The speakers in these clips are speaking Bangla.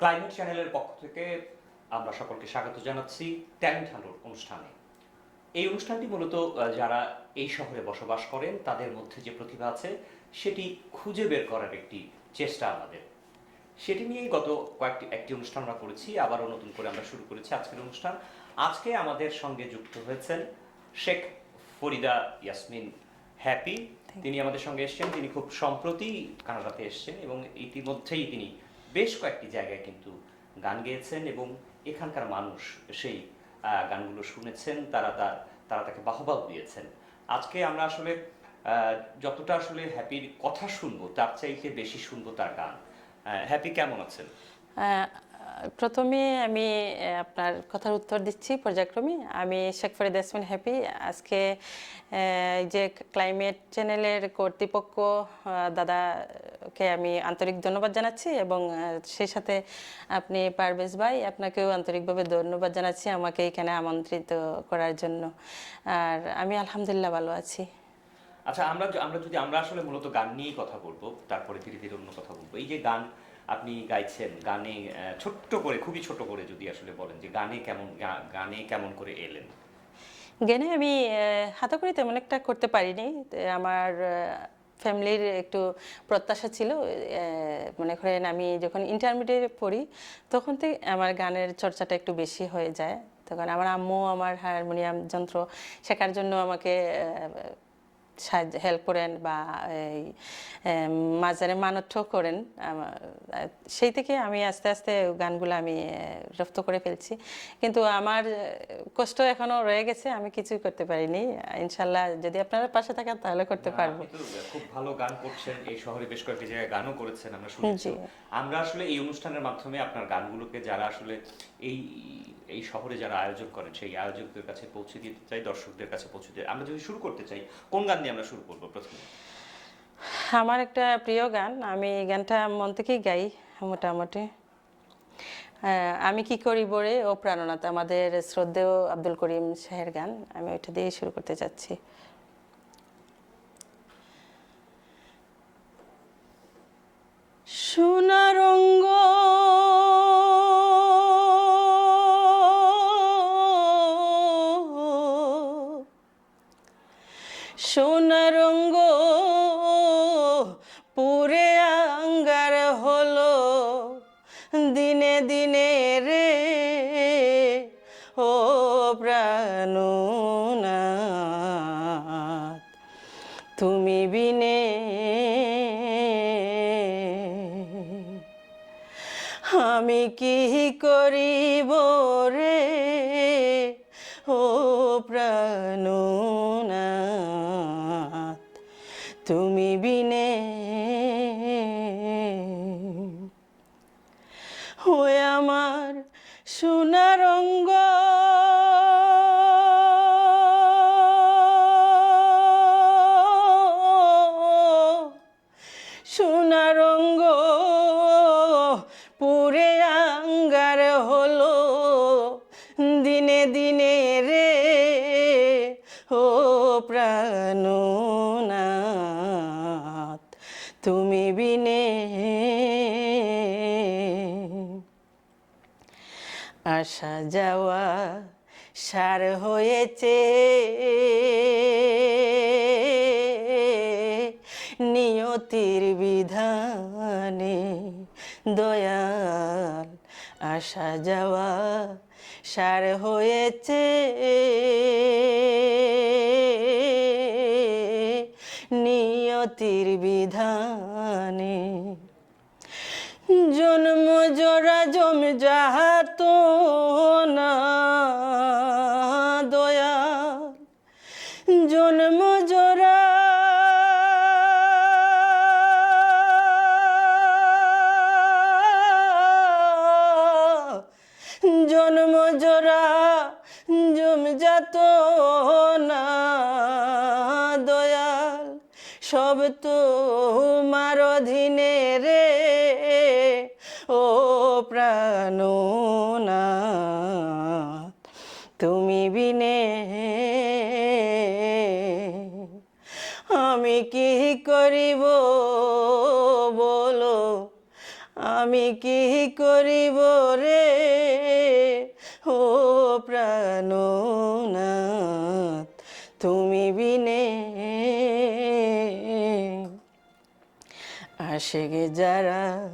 ক্লাইমেট চ্যানেলের পক্ষ থেকে আমরা সকলকে স্বাগত জানাচ্ছি ট্যালেন্ট হান্ডোর অনুষ্ঠানে। এই অনুষ্ঠানটি মূলত যারা এই শহরে বসবাস করেন তাদের মধ্যে যে প্রতিভা আছে সেটি খুঁজে বের করার একটি চেষ্টা আমাদের। সেটি নিয়েই গত কয়েকটি একটি অনুষ্ঠান আমরা করেছি আবারও নতুন করে আমরা শুরু করেছি আজকের অনুষ্ঠান। আজকে আমাদের সঙ্গে যুক্ত হয়েছেন শেখ ফরিদা ইয়াসমিন হ্যাপি। তিনি আমাদের সঙ্গে এসেছেন। তিনি খুব সম্প্রতি কানাডাতে এসেছেন এবং ইতিমধ্যেই তিনি বেশ কয়েকটি জায়গায় কিন্তু গান গেয়েছেন এবং এখানকার মানুষ সেই গানগুলো শুনেছেন তারা তার তারা তাকে বাহবাও দিয়েছেন। আজকে আমরা আসলে যতটা আসলে হ্যাপির কথা শুনব তার চাইতে বেশি শুনব তার গান। হ্যাপি কেমন আছেন? প্রথমে আমি আপনার কথার উত্তর দিচ্ছি পর্যায়ক্রমে। আমি শেখ ফরিদ ইয়াসমিন হ্যাপি। আজকে যে ক্লাইমেট চ্যানেলের কর্তৃপক্ষ আহ, দাদাকে আমি আন্তরিক ধন্যবাদ জানাচ্ছি এবং সেই সাথে আপনি পারভেজ ভাই আপনাকেও আন্তরিকভাবে ধন্যবাদ জানাচ্ছি আমাকে এখানে আমন্ত্রিত করার জন্য। আর আমি আলহামদুলিল্লাহ ভালো আছি। আচ্ছা আমরা আমরা যদি আমরা আসলে মূলত গান নিয়েই কথা বলব তারপরে ধীরে ধীরে অন্য কথা বলব। এই যে গান আপনি গাইছেন গানে ছোট্ট করে খুবই ছোট করে যদি আসলে বলেন যে গানে কেমন গানে কেমন করে এলেন? জ্ঞানে আমি আহ, হাতাখড়ি তেমন একটা করতে পারিনি। আমার ফ্যামিলির একটু প্রত্যাশা ছিল মনে করেন আমি যখন ইন্টারমিডিয়েট পড়ি, তখন থেকে আমার গানের চর্চাটা একটু বেশি হয়ে যায়। তখন আমার আম্মু, আমার হারমোনিয়াম যন্ত্র শেখার জন্য আমাকে সাহায্য হেল্প করেন বা এই মাঝারে মানঠ্য করেন। সেই থেকে আমি আস্তে আস্তে গানগুলো আমি রপ্ত করে ফেলছি। কিন্তু আমার কষ্ট এখনও রয়ে গেছে আমি কিছুই করতে পারিনি। ইনশাল্লাহ যদি আপনারা পাশে থাকেন তাহলে করতে পারব। খুব ভালো গান করছেন। এই শহরে বেশ কয়েকটি জায়গায় গানও করেছেন আমরা শুনেছি। আমরা আসলে এই অনুষ্ঠানের মাধ্যমে আপনার গানগুলোকে যারা আসলে এই এই শহরে যারা আয়োজন করেন সেই আয়োজকদের কাছে পৌঁছে দিতে চাই দর্শকদের কাছে পৌঁছে দিতে আমরা যদি শুরু করতে চাই কোন গান দিয়ে আমরা শুরু করব প্রথমে। আমার একটা প্রিয় গান, আমি গানটা মন থেকেই গাই মোটামুটি। আমি কি করি বরে ও প্রাণনাথ, আমাদের শ্রদ্ধেয় আব্দুল করিম শাহের গান। আমি ওইটা দিয়ে শুরু করতে চাচ্ছি। সোনারঙ্গ সোনারঙ্গ সার হয়েছে। নিয়তির বিধানে জন্ম জরা জম যাহাত না প্রাণনাথ তুমি বিনে আমি কি করিব বলো? আমি কি করিব রে? ও প্রাণনাথ, তুমি বিনে আশেগে যারা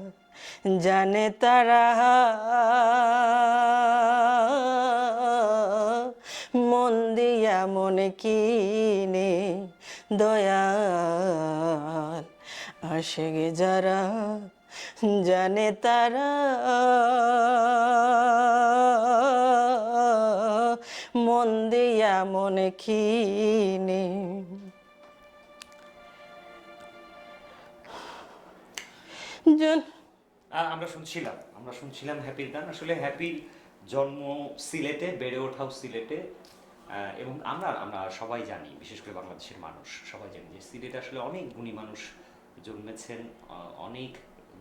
জানে তারা মন দিয়া মনে কিনে দয়াল আশেগে যারা জানে তারা মন দিয়া মনে কিনে জন আমরা শুনছিলাম আমরা শুনছিলাম হ্যাপির গান আসলে হ্যাপির জন্ম সিলেটে, বেড়ে ওঠাও সিলেটে এবং আমরা আমরা সবাই জানি, বিশেষ করে বাংলাদেশের মানুষ, সবাই জানি যে সিলেটে আসলে অনেক গুণী মানুষ জন্মেছেন অনেক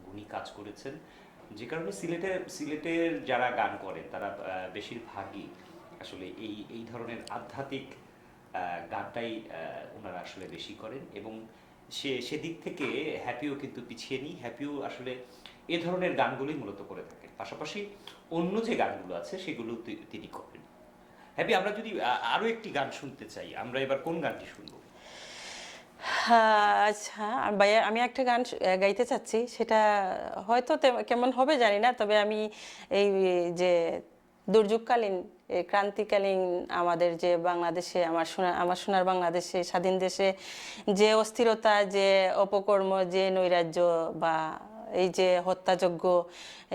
গুণী কাজ করেছেন। যে কারণে সিলেটে, সিলেটের যারা গান করেন তারা বেশিরভাগই আসলে এই এই ধরনের আধ্যাত্মিক গানটাই ওনারা আসলে বেশি করেন। এবং সে, সেদিক থেকে হ্যাপিও কিন্তু পিছিয়ে নেই। হ্যাপিও আসলে এ ধরনের গানগুলি মূলত করে থাকেন। পাশাপাশি অন্য যে গানগুলো আছে, সেগুলো তিনি করেন। হ্যাপি, আমরা যদি আ- আরও একটি গান শুনতে চাই, আমরা এবার কোন গানটি শুনব? আচ্ছা ভাইয়া আমি একটা গান গাইতে চাচ্ছি, সেটা হয়তো কেমন হবে জানি না, তবে আমি এই যে দুর্যোগকালীন ক্রান্তিকালীন আমাদের যে বাংলাদেশে, আমার সোনা আমার সোনার বাংলাদেশে, স্বাধীন দেশে যে অস্থিরতা, যে অপকর্ম, যে নৈরাজ্য বা এই যে হত্যাযজ্ঞ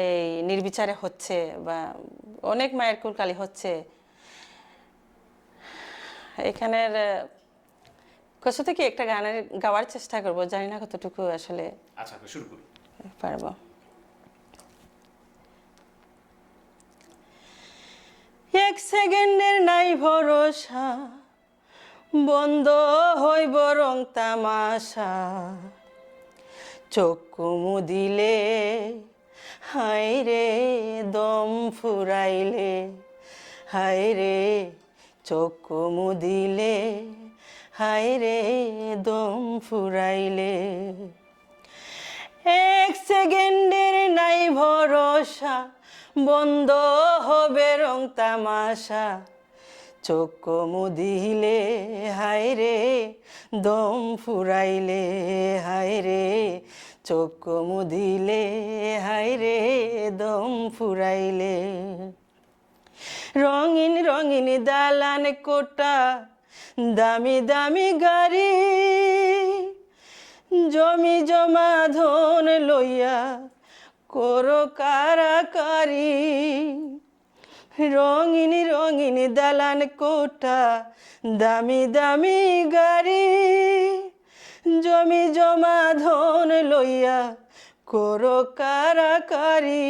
এই নির্বিচারে হচ্ছে বা অনেক মায়ের কুলকালি হচ্ছে। এখানের কষ্ট থেকে একটা গানের গাওয়ার চেষ্টা করব? জানি না কতটুকু আসলে আচ্ছা শুরু করি। পারব। এক সেকেন্ডের নাই ভরসা বন্ধ হই বরং তামাশা। চক্ষু মুদিলে হাই রে, দম ফুরাইলে হাই রে, চক্ষু মুদিলে হাই রে, দম ফুরাইলে। এক সেকেন্ডের নাই ভরসা, বন্ধ হবে রং তামাশা চোখ মুদিলে, হায় রে, দম ফুরাইলে, হায় রে। চোখ মুদিলে, হায় রে, দম ফুরাইলে। রঙিন রঙিন দালান কোটা, দামি দামি গাড়ি। জমি, জমা ধন লইয়া করো কারাকারি। রঙিন রঙিন দালান কোঠা, দামি দামি গাড়ি, জমি জমা ধন লইয়া করো কারাকারি।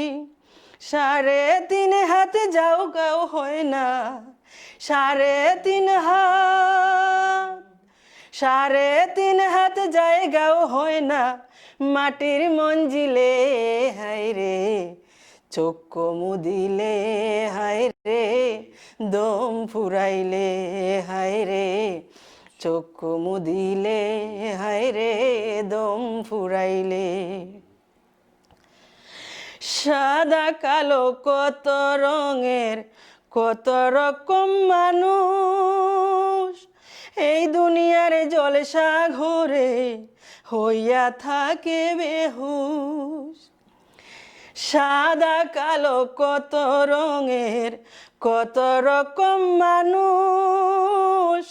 সাড়ে তিন হাতে যাও গাও হয় না, সাড়ে তিন হাত, সাড়ে তিন হাত জায়গাও হয় না, মাটির মঞ্জিলে হায় রে চোখ মুদিলে, হায় রে, দম ফুরাইলে, হায় রে। চোখ মুদিলে, হায় রে, দম ফুরাইলে। সাদা কালো কত রঙের, কত রকম মানুষ। এই দুনিয়ার জলসা ঘরে হইয়া থাকে বেহুশ। সাদা কালো কত রঙের, কত রকম মানুষ।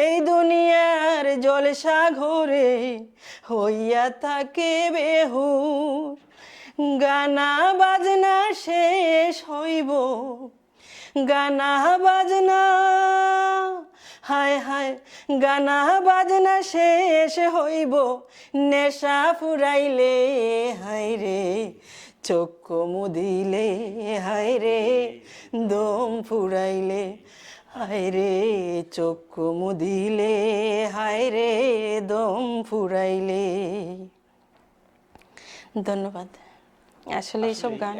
এই দুনিয়ার জলসা ঘরে হইয়া থাকে বেহুশ গানা বাজনা শেষ হইব, গানা বাজনা। হায় হায়, গানা বাজনা শেষ হইব, নেশা ফুরাইলে হায় রে চোখ মুদিলে হায় রে দম ফুরাইলে হায় রে চোখ মুদিলে হায় রে দম ফুরাইলে। ধন্যবাদ। আসলে এইসব গান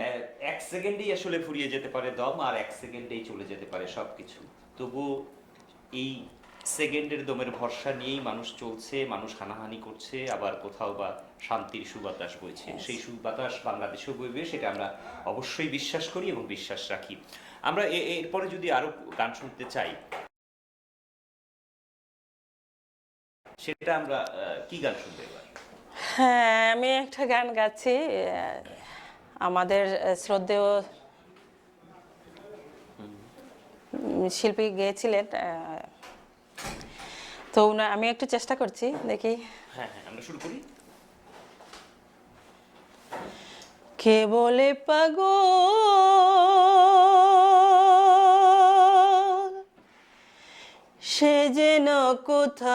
এক সেকেন্ডেই আসলে ফুরিয়ে যেতে পারে দম আর এক সেকেন্ডেই চলে যেতে পারে সবকিছু। তবু এই সেকেন্ডের দমের ভরসা নিয়েই মানুষ চলছে মানুষ হানাহানি করছে আবার কোথাও বা শান্তির সুবাতাস বইছে। সেই সুবাতাস বাংলাদেশেও বইবে সেটা আমরা অবশ্যই বিশ্বাস করি এবং বিশ্বাস রাখি। আমরা এরপরে যদি আরও গান শুনতে চাই সেটা আমরা কি গান শুনতে এবার? হ্যাঁ আমি একটা গান গাচ্ছি আমাদের শ্রদ্ধেয় শিল্পী গেয়েছিলেন আহ, তো আমি একটু চেষ্টা করছি দেখি। হ্যাঁ হ্যাঁ আমরা শুরু করি। কে বলে পাগল? সে যেন কোথায়?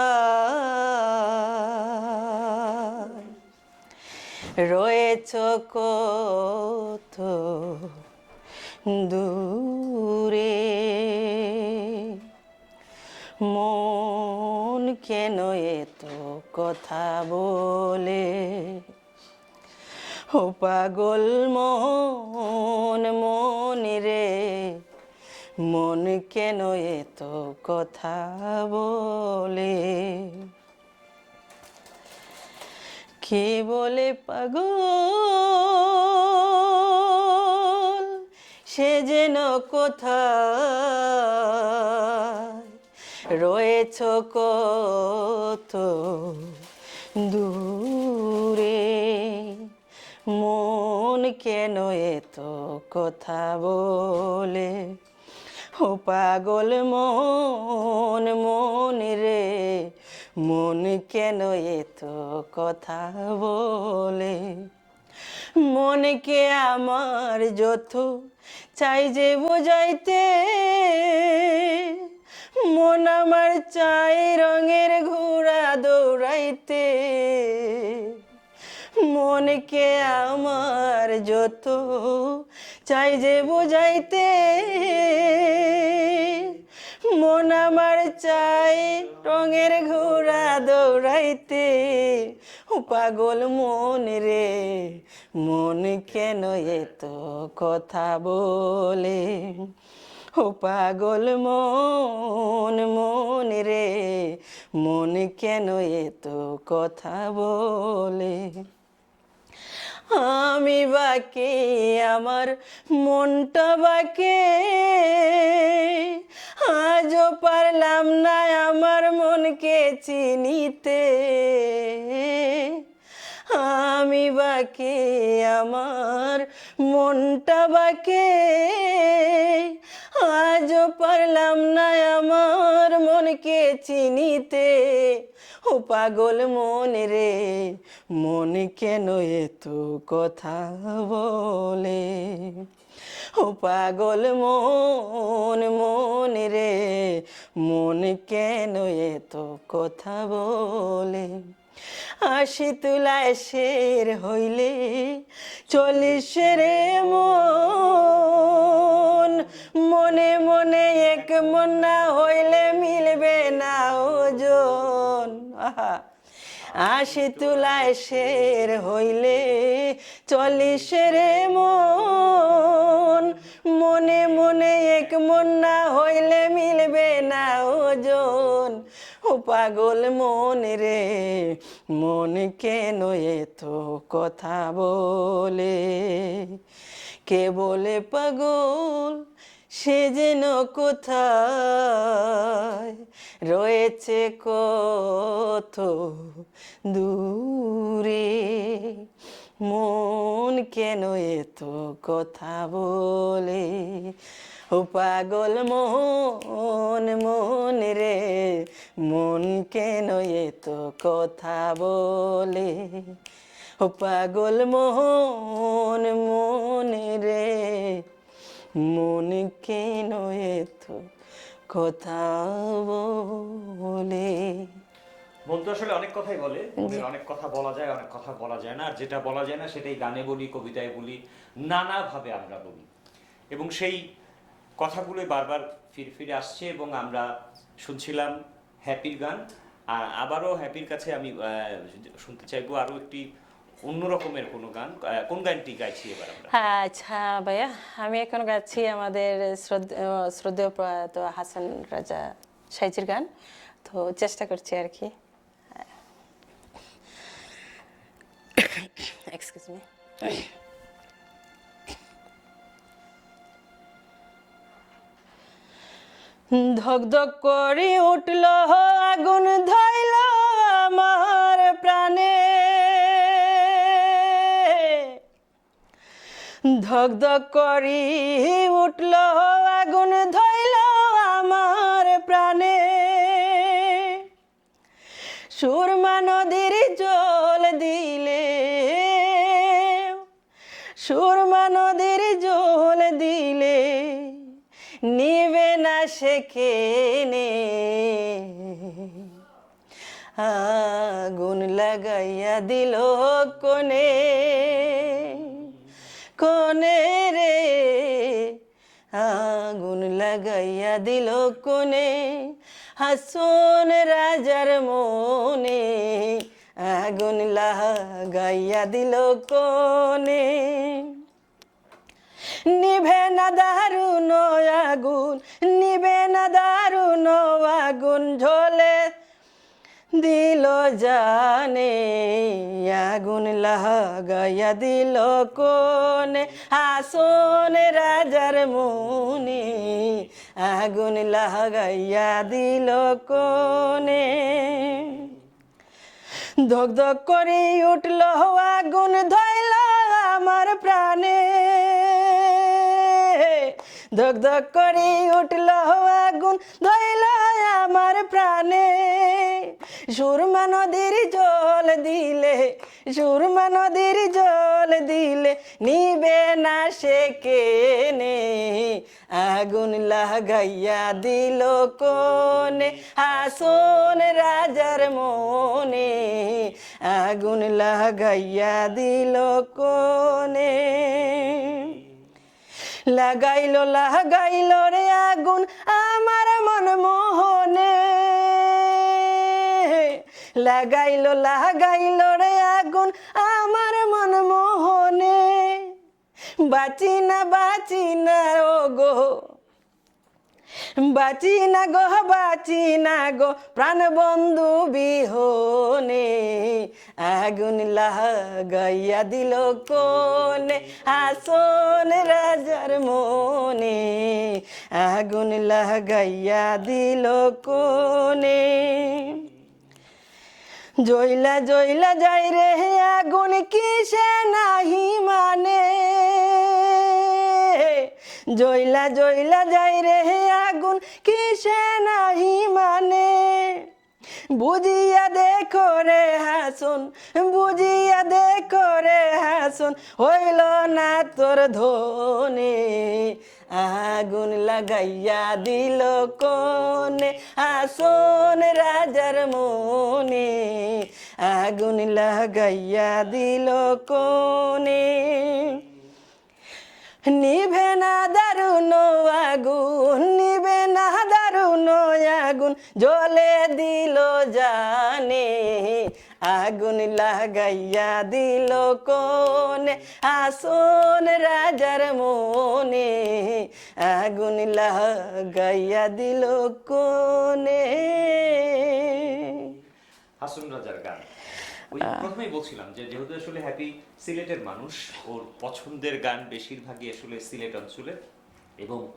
রয়েছ কত দূরে? মন কেন এত কথা বলে? ও পাগল মন মন রে, মন কেন এত কথা বলে? কে বলে পাগল? সে যেন কোথায় রয়েছ কত দূরে। মন কেন এত কথা বলে? ও পাগল মন মন রে, মন কেন এত কথা বলে? মনকে আমার যত চাই যে বোঝাইতে। মন আমার চাই রঙের ঘোড়া দৌড়াইতে। মনকে আমার যত চাই যে বোঝাইতে। মন আমার চাই রঙের ঘোড়া দৌড়াইতে। পাগল মন রে, মন কেন এত কথা বলে? ও পাগল মন মন রে, মন কেন এত কথা বলে? আমি বাকে, আমার মনটা বাকে। আজও পারলাম না আমার মনকে চিনিতে। আমি বাকে আমার মনটা বাকে। আজও পারলাম না আমার মনকে চিনিতে। ও পাগল মন রে, মন কেন এত কথা বলে? ও পাগল মন মন রে, মন কেন এত কথা বলে? আশি তুলায় শের হইলে চল্লিশ রে মন। মনে মনে এক মন না হইলে মিলবে না ওজন। আহা। আশি তুলায় শের হইলে চল্লিশ রে মন। মনে মনে এক মন না হইলে মিলবে না ওজন। ও পাগল মন রে, মন কেন এত কথা বলে? কে বলে পাগল সে যেন কোথায়? রয়েছে কত দূরে, মন কেন এত কথা বলে? ও পাগল মন মন রে মন কেন এত কথা বলে? ও পাগল মন মন রে মন কেন এত কথা বলে? মন তো আসলে অনেক কথাই বলে মনের অনেক কথা বলা যায় অনেক কথা বলা যায় না আর যেটা বলা যায় না সেটাই গানে বলি কবিতায় বলি নানাভাবে আমরা বলি। এবং সেই কথাগুলো বারবার ফিরে ফিরে আসছে এবং আমরা শুনছিলাম হ্যাপির গান। আর আবারও হ্যাপির কাছে আমি শুনতে চাইব আরও একটি অন্য রকমের কোনো গান। কোন গানটি গাইছি এবার আমরা? আচ্ছা ভাইয়া, আমি এখন গাচ্ছি আমাদের শ্রদ্ধেয় প্রয়াত হাসান রাজা সাইজির গান। তো চেষ্টা করছি আর কি। এক্সকিউজ মি ধক ধক করে উঠল, আগুন ধইল আমার প্রাণে। ধক ধক করি উঠল, আগুন ধইল আমার প্রাণে। সুরমা নদীর জল দিলে, সুরমা নিবে না। শেখেনে আগুন লাগাইয়া দিল কোনে কোনে রে। আগুন লাগাইয়া দিল কোনে হাসন রাজার মনে। আগুন লাগাইয়া দিল কোনে নিভে না দারুণ আগুন, নিভে না দারুণ আগুন ঝোলে। দিল জানে, আগুন লাগাইয়া দিল কোনে আসন রাজার মনে, আগুন লাগাইয়া দিল কোনে ধক ধক করে উঠল আগুন, ধইল আমার প্রাণে। ধক ধক করে উঠল আগুন ধইল আমার প্রাণে। সুরমা নদীর জল দিলে, সুরমা নদীর জল দিলে, নিবে না সে কেনে। আগুন লাগাইয়া দিল কোনে আসন রাজার মনে। আগুন লাগাইয়া দিল কোনে লাগাইল লাগাইল রে আগুন আমার মন মোহনে। লাগাইল লাগাইল রে আগুন আমার মন মোহনে। বাঁচি না বাঁচি না ও গো বাঁচি না গো, বাঁচি না গো, প্রাণ বন্ধু বিহনে। আগুন লাগাইয়া দিল কোনে আসন রাজার মনে। আগুন লাগাইয়া দিল কোনে জইলা জইলা যাই রে আগুন, কিসে নাহি মানে? জইলা জইলা যাই রে আগুন, কিসে নাহি মানে? বুঝিয়া দেখো রে হাসন, বুঝিয়া দেখো রে হাসন, হইল না তোর ধনে? আগুন লাগাইয়া দিল কোনে? আসন রাজার মনে, আগুন লাগাইয়া দিল কোনে? নিভে না দারুণ আগুন নিবে না দারুণ আগুন জলে দিল জানে আগুন লাগাইয়া দিল কোনে আসন রাজার মনে আগুন লাগাইয়া দিল কোনে হাসুন রাজার গান। ওই প্রথমেই বলছিলাম যে যেহেতু আসলে হ্যাপি সিলেটের মানুষ ওর পছন্দের গান বেশিরভাগই আসলে সিলেট অঞ্চলে এবং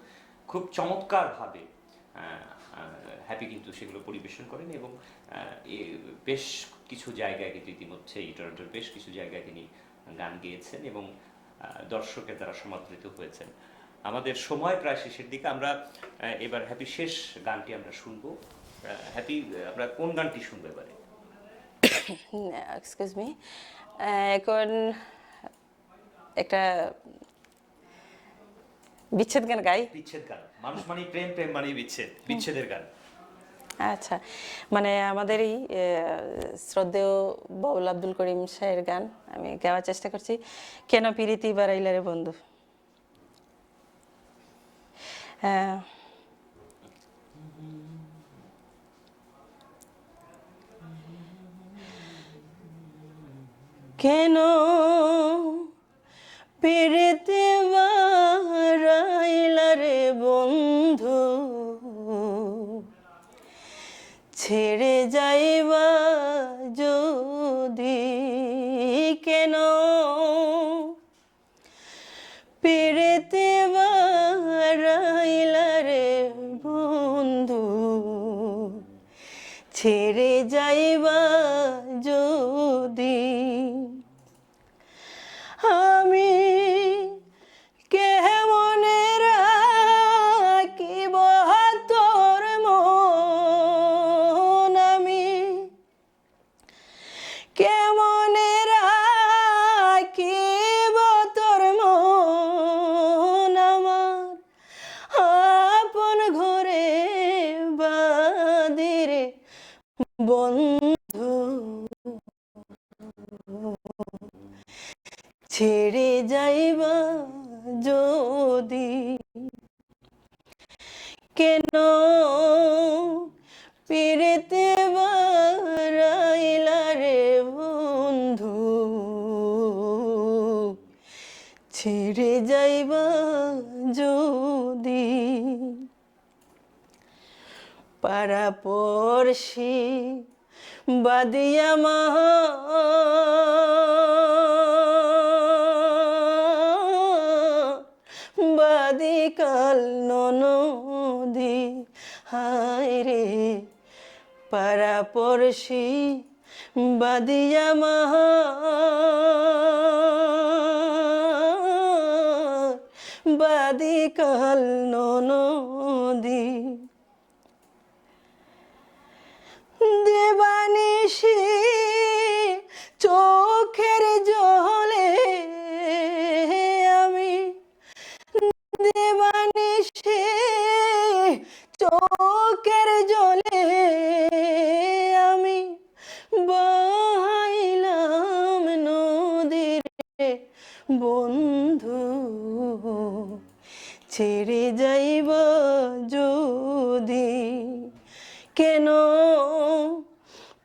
খুব চমৎকারভাবে হ্যাপি কিন্তু সেগুলো পরিবেশন করেন এবং বেশ কিছু জায়গায় কিন্তু ইতিমধ্যে টরন্টোর বেশ কিছু জায়গায় তিনি গান গেয়েছেন এবং দর্শকের দ্বারা সমাদৃত হয়েছেন। আমাদের সময় প্রায় শেষের দিকে, আমরা এবার হ্যাপি শেষ গানটি আমরা শুনব। হ্যাপি আমরা কোন গানটি শুনব এবারে? এখন একটা বিচ্ছেদ গান গাই? বিচ্ছেদ গান। মানুষ মানে প্রেম প্রেম মানে বিচ্ছেদ। বিচ্ছেদের গান। আচ্ছা। মানে আমাদের এই শ্রদ্ধেয় বাউল আব্দুল করিম শাহের গান আমি গাওয়ার চেষ্টা করছি। কেন পিরিতি বারাইলারে বন্ধু? কেন পেরেতে বন্ধু ছেড়ে যাইবা। বাদিকাল ননদি। দেবানিশি চোখের জলে আমি। দেবানিশি চোখের জলে আমি। বহাইলাম নদীরে বন্ধু ছেড়ে যাইব যদি? কেন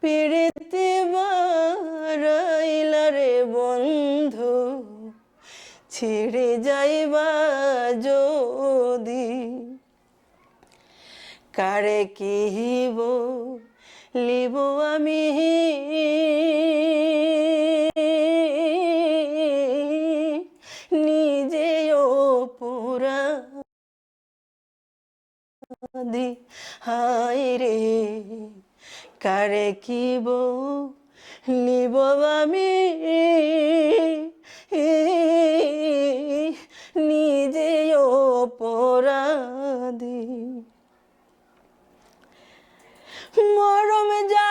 পেরেতে বারাইলা রে বন্ধু? ছেড়ে যাইবা যদি? কারে কিহিব, লিব আমি? দি হায় রে। কারে কি বউ নিব আমি? নিজে অপরাধী। মরম জ্বালা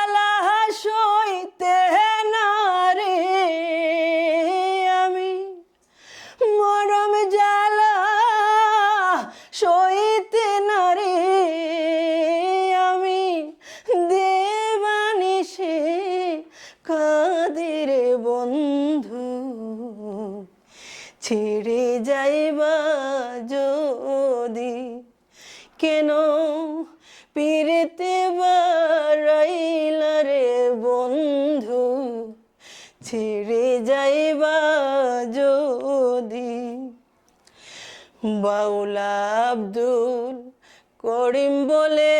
বাউলা আব্দুল করিম বলে।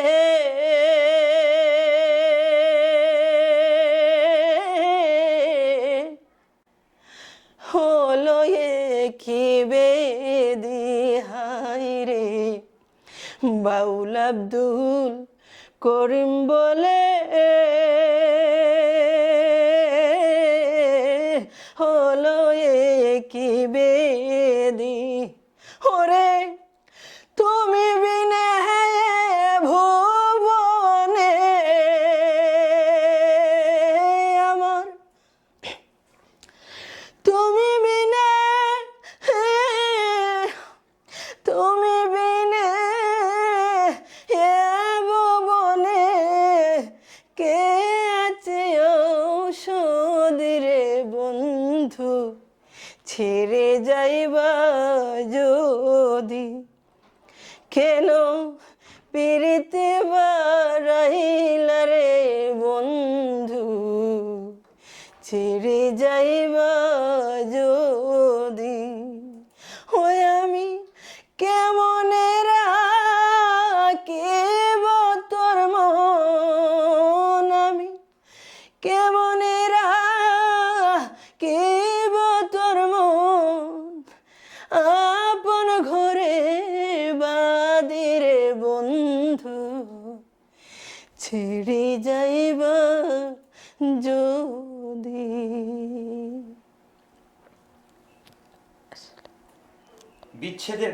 হলো কি বেদি হাই রে বাউল আব্দুল করিম বলে। ওরে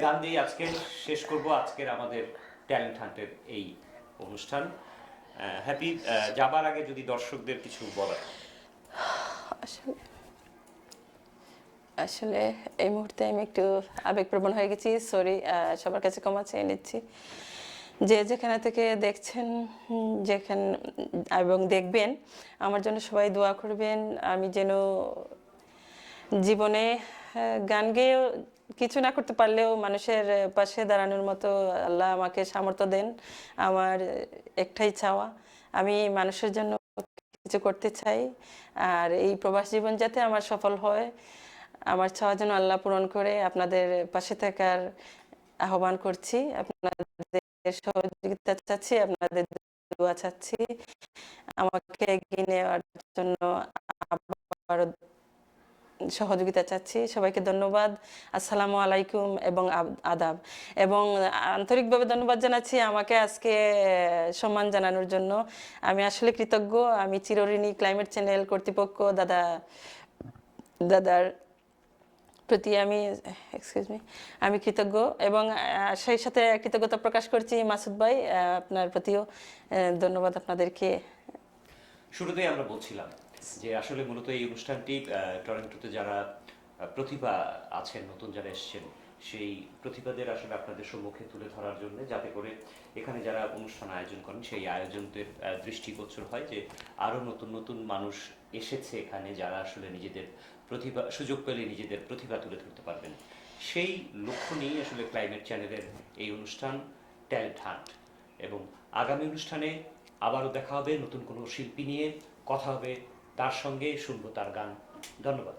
গান দিয়ে আজকে শেষ করব, আজকের আমাদের ট্যালেন্ট হান্টের এই অনুষ্ঠান। হ্যাপি যাবার আগে যদি দর্শকদের কিছু বলার। আসলে আসলে এই মুহূর্তে আমি একটু আবেগপ্রবণ হয়ে গেছি সরি সবার কাছে ক্ষমা চেয়ে নিচ্ছি। যে যেখানে থেকে দেখছেন যেখান, এবং দেখবেন, আমার জন্য সবাই দোয়া করবেন। আমি যেন জীবনে গান গেয়ে কিছু না করতে পারলেও মানুষের পাশে দাঁড়ানোর মতো আল্লাহ আমাকে সামর্থ্য দেন, আমার একটাই চাওয়া। আমি মানুষের জন্য কিছু করতে চাই, আর এই প্রবাস জীবন যাতে আমার সফল হয়, আমার চাওয়া যেন আল্লাহ পূরণ করে, আপনাদের পাশে থাকার আহ্বান করছি, আপনাদের সহযোগিতা চাচ্ছি, আপনাদের দোয়া চাচ্ছি। আমাকে এগিয়ে নেওয়ার জন্য সহযোগিতা চাচ্ছি। সবাইকে ধন্যবাদ। আসসালামু আলাইকুম এবং আদাব। এবং আন্তরিকভাবে ধন্যবাদ জানাচ্ছি আমাকে আজকে সম্মান জানানোর জন্য। আমি আসলে কৃতজ্ঞ। আমি চিরঋণী ক্লাইমেট চ্যানেল কর্তৃপক্ষ দাদা, দাদার প্রতি আমি এক্সকিউজ মি আমি কৃতজ্ঞ এবং সেই সাথে কৃতজ্ঞতা প্রকাশ করছি মাসুদ ভাই। আপনার প্রতিও ধন্যবাদ আপনাদেরকে। শুরুতেই আমরা বলছিলাম যে আসলে মূলত এই অনুষ্ঠানটি টরন্টোতে যারা প্রতিভা আছেন, নতুন যারা এসছেন, সেই প্রতিভাদের আসলে আপনাদের সম্মুখে তুলে ধরার জন্য যাতে করে এখানে যারা অনুষ্ঠান আয়োজন করেন, সেই আয়োজনদের দৃষ্টিগোচর হয় যে আরও নতুন নতুন মানুষ এসেছে এখানে যারা আসলে নিজেদের প্রতিভা, সুযোগ পেলে নিজেদের প্রতিভা তুলে ধরতে পারবেন। সেই লক্ষ্য নিয়েই আসলে ক্লাইমেট চ্যানেলের এই অনুষ্ঠান ট্যালেন্ট হান্ট এবং আগামী অনুষ্ঠানে আবারও দেখা হবে নতুন কোনো শিল্পী নিয়ে, কথা হবে তার সঙ্গে শুনব তার গান। ধন্যবাদ।